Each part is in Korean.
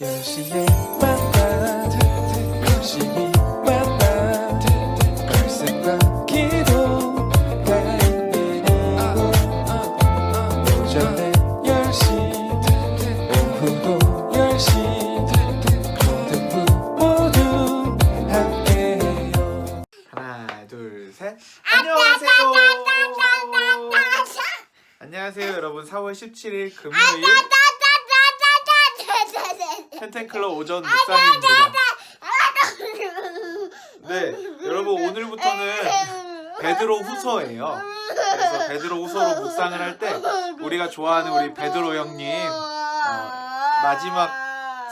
열심히 만나 열심히 만나 말씀과 기도가 있는 이곳 오전에 10시 오후도 10시 모든 분 모두 함께해요 하나, 둘, 셋. 안녕하세요. 안녕하세요, 여러분. 4월 17일 금요일 텐텐클럽 오전 묵상입니다. 네, 여러분 오늘부터는 베드로 후서예요. 그래서 베드로 후서로 묵상을 할 때 우리가 좋아하는 우리 베드로 형님 어, 마지막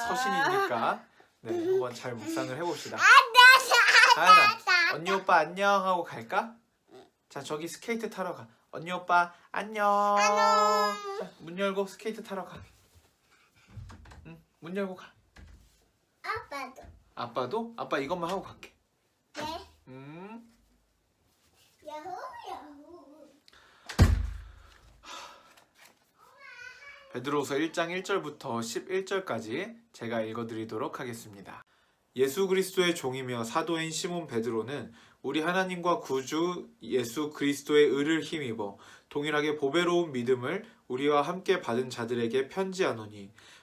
서신이니까 네, 한번 잘 묵상을 해봅시다. 하연아, 언니 오빠 안녕 하고 갈까? 자, 저기 스케이트 타러 가. 언니 오빠 안녕. 자, 문 열고 스케이트 타러 가. 응, 문 열고 가. 아빠도 아빠도? 아빠 이것만 하고 갈게. 네 음. 야호 야호 베드로서 1장 1절부터 11절까지 제가 읽어드리도록 하겠습니다. 예수 그리스도의 종이며 사도인 시몬 베드로는 우리 하나님과 구주 예수 그리스도의 의를 힘입어 동일하게 보배로운 믿음을 우리와 함께 받은 자들에게 편지하노니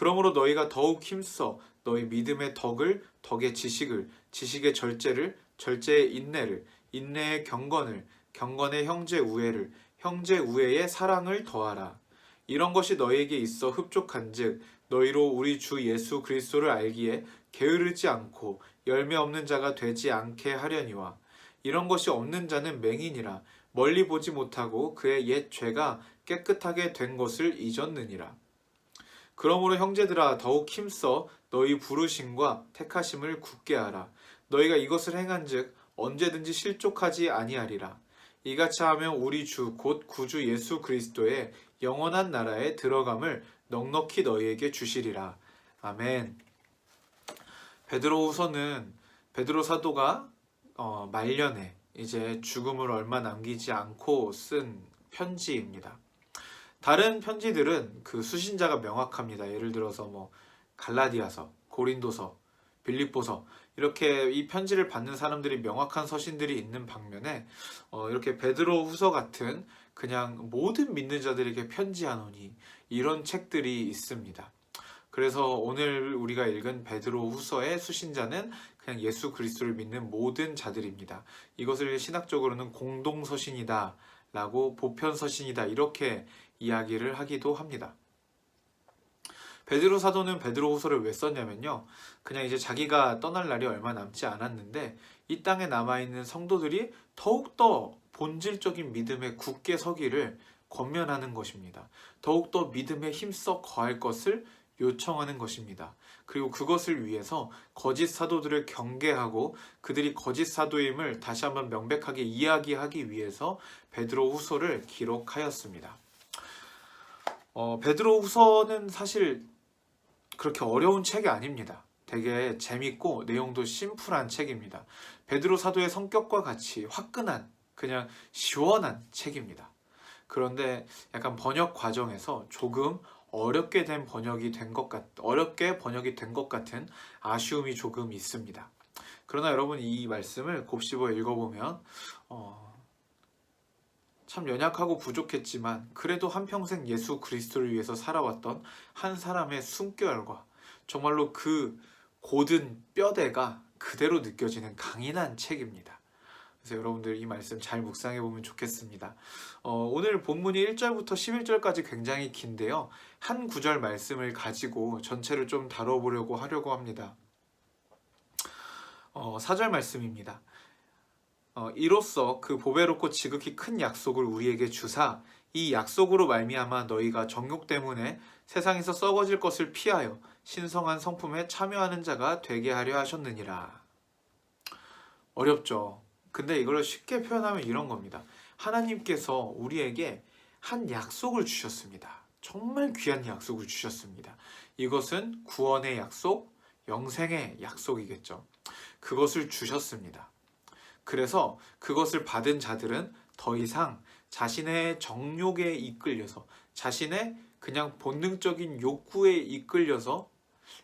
그러므로 너희가 더욱 힘써 너희 믿음의 덕을 덕의 지식을 지식의 절제를 절제의 인내를 인내의 경건을 경건의 형제 우애를 형제 우애의 사랑을 더하라. 이런 것이 너희에게 있어 흡족한즉 너희로 우리 주 예수 그리스도를 알기에 게으르지 않고 열매 없는 자가 되지 않게 하려니와 이런 것이 없는 자는 맹인이라 멀리 보지 못하고 그의 옛 죄가 깨끗하게 된 것을 잊었느니라. 그러므로 형제들아 더욱 힘써 너희 부르심과 택하심을 굳게 하라. 너희가 이것을 행한즉 언제든지 실족하지 아니하리라. 이같이 하면 우리 주 곧 구주 예수 그리스도의 영원한 나라에 들어감을 넉넉히 너희에게 주시리라. 아멘. 베드로후서는 베드로 사도가 어, 말년에 이제 죽음을 얼마 남기지 않고 쓴 편지입니다. 다른 편지들은 그 수신자가 명확합니다. 예를 들어서 뭐 갈라디아서, 고린도서, 빌립보서 이렇게 이 편지를 받는 사람들이 명확한 서신들이 있는 반면에 어, 이렇게 베드로 후서 같은 그냥 모든 믿는 자들에게 편지하노니 이런 책들이 있습니다. 그래서 오늘 우리가 읽은 베드로 후서의 수신자는 그냥 예수 그리스도를 믿는 모든 자들입니다. 이것을 신학적으로는 공동 서신이다 라고 보편 서신이다 이렇게 이야기를 하기도 합니다. 베드로 사도는 베드로 후서를 왜 썼냐면요. 그냥 이제 자기가 떠날 날이 얼마 남지 않았는데 이 땅에 남아있는 성도들이 더욱더 본질적인 믿음에 굳게 서기를 권면하는 것입니다. 더욱더 믿음에 힘써 거할 것을 요청하는 것입니다. 그리고 그것을 위해서 거짓 사도들을 경계하고 그들이 거짓 사도임을 다시 한번 명백하게 이야기하기 위해서 베드로 후서를 기록하였습니다. 어, 베드로 후서는 사실 그렇게 어려운 책이 아닙니다. 되게 재밌고 내용도 심플한 책입니다. 베드로 사도의 성격과 같이 화끈한 그냥 시원한 책입니다. 그런데 약간 번역 과정에서 조금 어렵게 된 번역이 된 것 같, 어렵게 번역이 된 것 같은 아쉬움이 조금 있습니다. 그러나 여러분 이 말씀을 곱씹어 읽어보면 어, 참 연약하고 부족했지만 그래도 한평생 예수 그리스도를 위해서 살아왔던 한 사람의 숨결과 정말로 그 고든 뼈대가 그대로 느껴지는 강인한 책입니다. 그래서 여러분들 이 말씀 잘 묵상해 보면 좋겠습니다. 어, 오늘 본문이 1절부터 11절까지 굉장히 긴데요. 한 구절 말씀을 가지고 전체를 좀 다뤄보려고 하려고 합니다. 어, 4절 말씀입니다. 어, 이로써 그 보배롭고 지극히 큰 약속을 우리에게 주사 이 약속으로 말미암아 너희가 정욕 때문에 세상에서 썩어질 것을 피하여 신성한 성품에 참여하는 자가 되게 하려 하셨느니라. 어렵죠. 근데 이걸 쉽게 표현하면 이런 겁니다. 하나님께서 우리에게 한 약속을 주셨습니다. 정말 귀한 약속을 주셨습니다. 이것은 구원의 약속, 영생의 약속이겠죠. 그것을 주셨습니다. 그래서 그것을 받은 자들은 더 이상 자신의 정욕에 이끌려서 자신의 그냥 본능적인 욕구에 이끌려서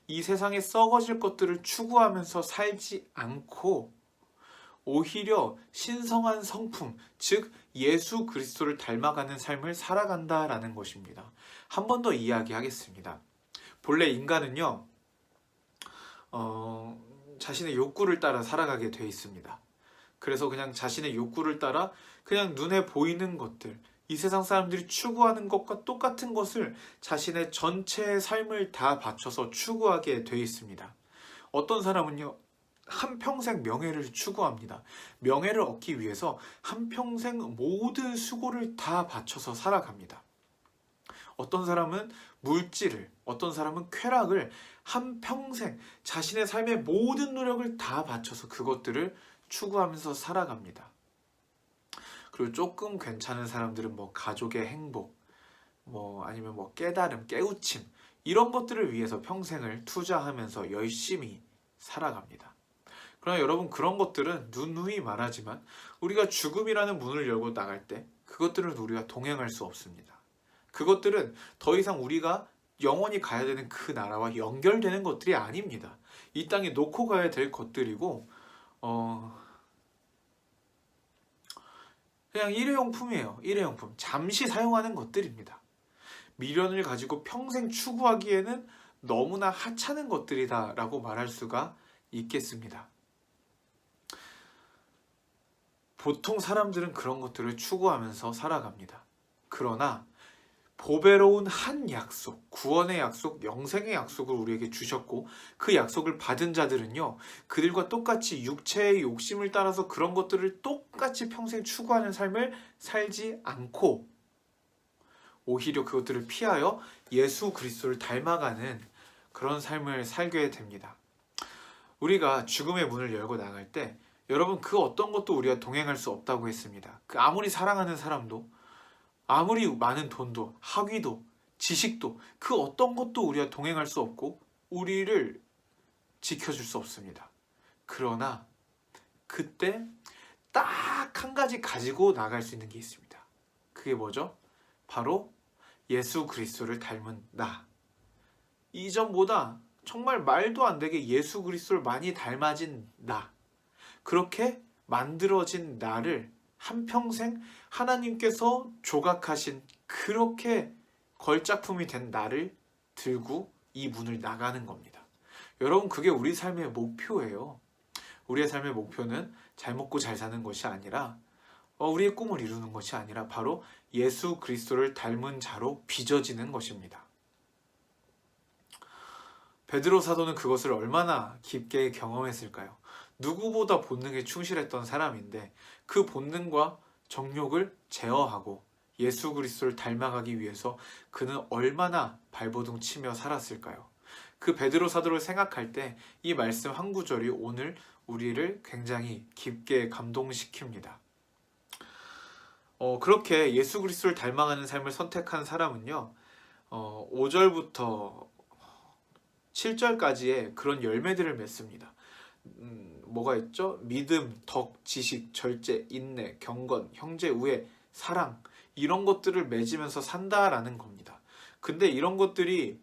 이 세상에 썩어질 것들을 추구하면서 살지 않고 오히려 신성한 성품, 즉 예수 그리스도를 닮아가는 삶을 살아간다라는 것입니다. 한 번 더 이야기하겠습니다. 본래 인간은요, 어, 자신의 욕구를 따라 살아가게 돼 있습니다. 그래서 그냥 자신의 욕구를 따라 그냥 눈에 보이는 것들, 이 세상 사람들이 추구하는 것과 똑같은 것을 자신의 전체의 삶을 다 바쳐서 추구하게 돼 있습니다. 어떤 사람은요, 한평생 명예를 추구합니다. 명예를 얻기 위해서 한평생 모든 수고를 다 바쳐서 살아갑니다. 어떤 사람은 물질을, 어떤 사람은 쾌락을 한평생 자신의 삶의 모든 노력을 다 바쳐서 그것들을 추구하면서 살아갑니다. 그리고 조금 괜찮은 사람들은 뭐 가족의 행복, 뭐 아니면 뭐 깨달음, 깨우침 이런 것들을 위해서 평생을 투자하면서 열심히 살아갑니다. 그러나 여러분 그런 것들은 누누이 말하지만 우리가 죽음이라는 문을 열고 나갈 때 그것들은 우리가 동행할 수 없습니다. 그것들은 더 이상 우리가 영원히 가야 되는 그 나라와 연결되는 것들이 아닙니다. 이 땅에 놓고 가야 될 것들이고 어 그냥 일회용품이에요. 일회용품. 잠시 사용하는 것들입니다. 미련을 가지고 평생 추구하기에는 너무나 하찮은 것들이다라고 말할 수가 있겠습니다. 보통 사람들은 그런 것들을 추구하면서 살아갑니다. 그러나 보배로운 한 약속, 구원의 약속, 영생의 약속을 우리에게 주셨고 그 약속을 받은 자들은요. 그들과 똑같이 육체의 욕심을 따라서 그런 것들을 똑같이 평생 추구하는 삶을 살지 않고 오히려 그것들을 피하여 예수 그리스도를 닮아가는 그런 삶을 살게 됩니다. 우리가 죽음의 문을 열고 나갈 때 여러분 그 어떤 것도 우리가 동행할 수 없다고 했습니다. 그 아무리 사랑하는 사람도 아무리 많은 돈도 학위도 지식도 그 어떤 것도 우리가 동행할 수 없고 우리를 지켜줄 수 없습니다. 그러나 그때 딱 한 가지 가지고 나갈 수 있는 게 있습니다. 그게 뭐죠? 바로 예수 그리스도를 닮은 나. 이전보다 정말 말도 안 되게 예수 그리스도를 많이 닮아진 나. 그렇게 만들어진 나를 한평생 하나님께서 조각하신 그렇게 걸작품이 된 나를 들고 이 문을 나가는 겁니다. 여러분, 그게 우리 삶의 목표예요. 우리의 삶의 목표는 잘 먹고 잘 사는 것이 아니라 어, 우리의 꿈을 이루는 것이 아니라 바로 예수 그리스도를 닮은 자로 빚어지는 것입니다. 베드로 사도는 그것을 얼마나 깊게 경험했을까요? 누구보다 본능에 충실했던 사람인데 그 본능과 정욕을 제어하고 예수 그리스도를 닮아가기 위해서 그는 얼마나 발버둥 치며 살았을까요? 그 베드로 사도를 생각할 때 이 말씀 한 구절이 오늘 우리를 굉장히 깊게 감동시킵니다. 어, 그렇게 예수 그리스도를 닮아가는 삶을 선택한 사람은요, 어, 5절부터 7절까지의 그런 열매들을 맺습니다. 음, 뭐가 있죠? 믿음, 덕, 지식, 절제, 인내, 경건, 형제 우애, 사랑 이런 것들을 맺으면서 산다라는 겁니다. 근데 이런 것들이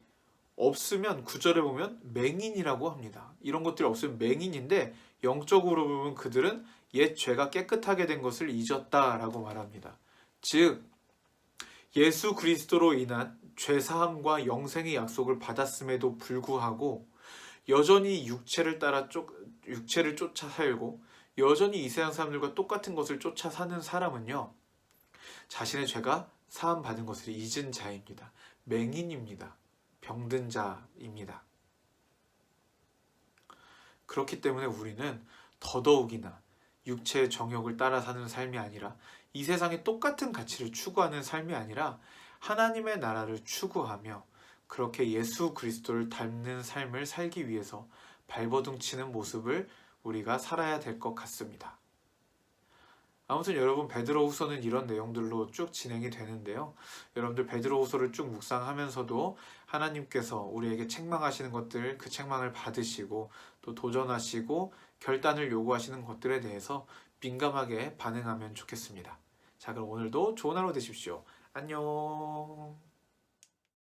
없으면 구절에 보면 맹인이라고 합니다. 이런 것들이 없으면 맹인인데 영적으로 보면 그들은 옛 죄가 깨끗하게 된 것을 잊었다라고 말합니다. 즉 예수 그리스도로 인한 죄 사함과 영생의 약속을 받았음에도 불구하고 여전히 육체를 따라 쫓 육체를 쫓아 살고 여전히 이 세상 사람들과 똑같은 것을 쫓아 사는 사람은요 자신의 죄가 사함 받은 것을 잊은 자입니다. 맹인입니다. 병든 자입니다. 그렇기 때문에 우리는 더더욱이나 육체의 정욕을 따라 사는 삶이 아니라 이 세상의 똑같은 가치를 추구하는 삶이 아니라 하나님의 나라를 추구하며 그렇게 예수 그리스도를 닮는 삶을 살기 위해서 발버둥 치는 모습을 우리가 살아야 될 것 같습니다. 아무튼 여러분 베드로후서는 이런 내용들로 쭉 진행이 되는데요. 여러분들 베드로후서를 쭉 묵상하면서도 하나님께서 우리에게 책망하시는 것들 그 책망을 받으시고 또 도전하시고 결단을 요구하시는 것들에 대해서 민감하게 반응하면 좋겠습니다. 자 그럼 오늘도 좋은 하루 되십시오. 안녕.